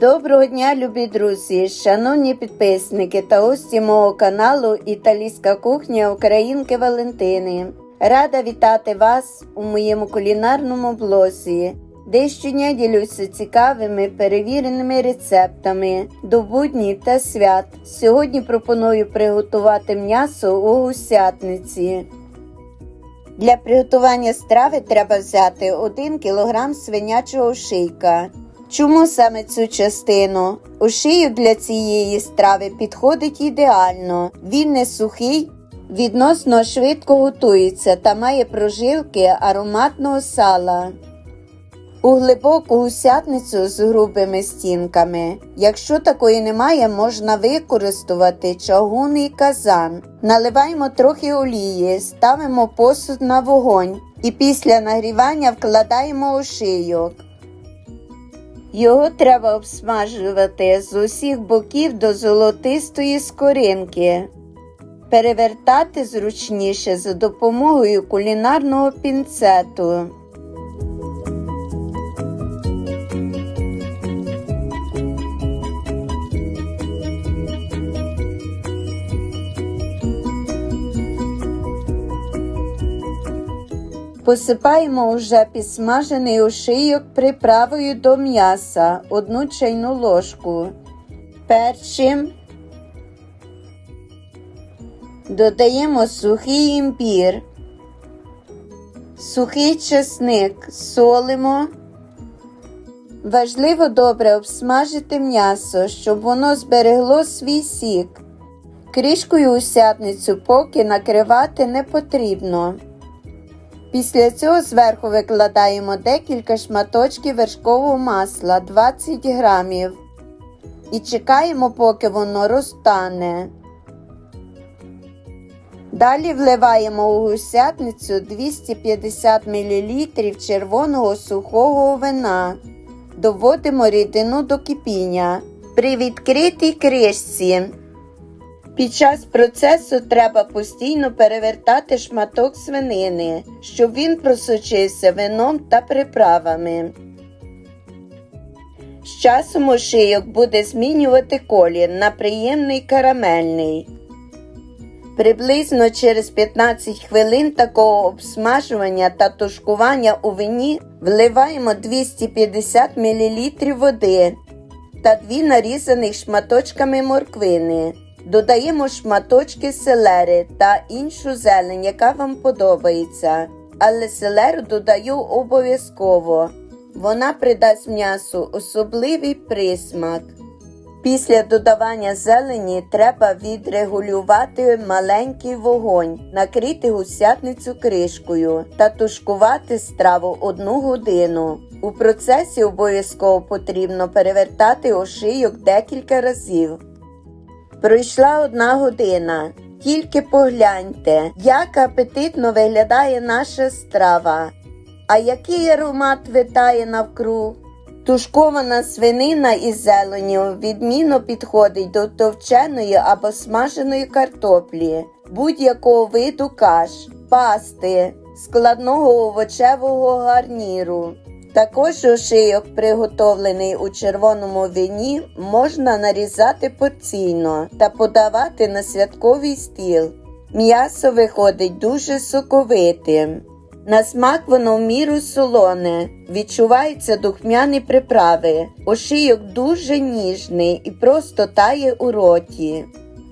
Доброго дня, любі друзі, шановні підписники та гості мого каналу Італійська кухня Українки Валентини. Рада вітати вас у моєму кулінарному блозі, де щодня ділюся цікавими перевіреними рецептами до буднів та свят. Сьогодні пропоную приготувати м'ясо у гусятниці. Для приготування страви треба взяти 1 кг свинячого шийка. Чому саме цю частину? Ошийок для цієї страви підходить ідеально. Він не сухий, відносно швидко готується та має прожилки ароматного сала. У глибоку гусятницю з грубими стінками. Якщо такої немає, можна використати чагунний казан. Наливаємо трохи олії, ставимо посуд на вогонь і після нагрівання вкладаємо ошийок. Його треба обсмажувати з усіх боків до золотистої скоринки. Перевертати зручніше за допомогою кулінарного пінцету. Посипаємо уже підсмажений ошийок приправою до м'яса, одну чайну ложку. Першим додаємо сухий імбір, сухий чесник, солимо. Важливо добре обсмажити м'ясо, щоб воно зберегло свій сік. Кришкою усятницю поки накривати не потрібно. Після цього зверху викладаємо декілька шматочків вершкового масла 20 грамів і чекаємо, поки воно розтане. Далі вливаємо у гусятницю 250 мл червоного сухого вина. Доводимо рідину до кипіння. При відкритій кришці під час процесу треба постійно перевертати шматок свинини, щоб він просочився вином та приправами. З часом ошийок буде змінювати колір на приємний карамельний. Приблизно через 15 хвилин такого обсмажування та тушкування у вині вливаємо 250 мл води та дві нарізаних шматочками морквини. Додаємо шматочки селери та іншу зелень, яка вам подобається. Але селеру додаю обов'язково. Вона придасть м'ясу особливий присмак. Після додавання зелені треба відрегулювати маленький вогонь, накрити гусятницю кришкою та тушкувати страву одну годину. У процесі обов'язково потрібно перевертати ошийок декілька разів. Пройшла одна година. Тільки погляньте, як апетитно виглядає наша страва. А який аромат витає навкруг. Тушкована свинина із зеленю відмінно підходить до товченої або смаженої картоплі, будь-якого виду каш, пасти, складного овочевого гарніру. Також ошийок, приготовлений у червоному вині, можна нарізати порційно та подавати на святковий стіл. М'ясо виходить дуже соковитим. На смак воно в міру солоне, відчуваються духмяні приправи. Ошийок дуже ніжний і просто тає у роті.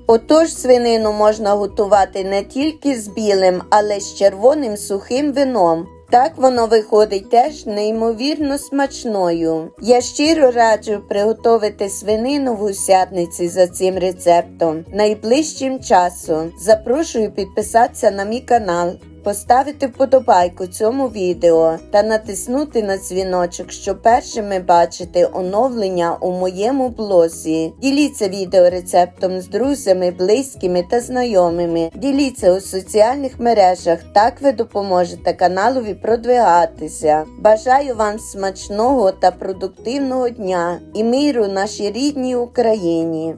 Отож свинину можна готувати не тільки з білим, але й з червоним сухим вином. Так воно виходить теж неймовірно смачною. Я щиро раджу приготувати свинину в гусятниці за цим рецептом найближчим часом. Запрошую підписатися на мій канал, поставити вподобайку цьому відео та натиснути на дзвіночок, щоб першими бачити оновлення у моєму блозі. Діліться відеорецептом з друзями, близькими та знайомими. Діліться у соціальних мережах, так ви допоможете каналові продвигатися. Бажаю вам смачного та продуктивного дня і миру нашій рідній Україні.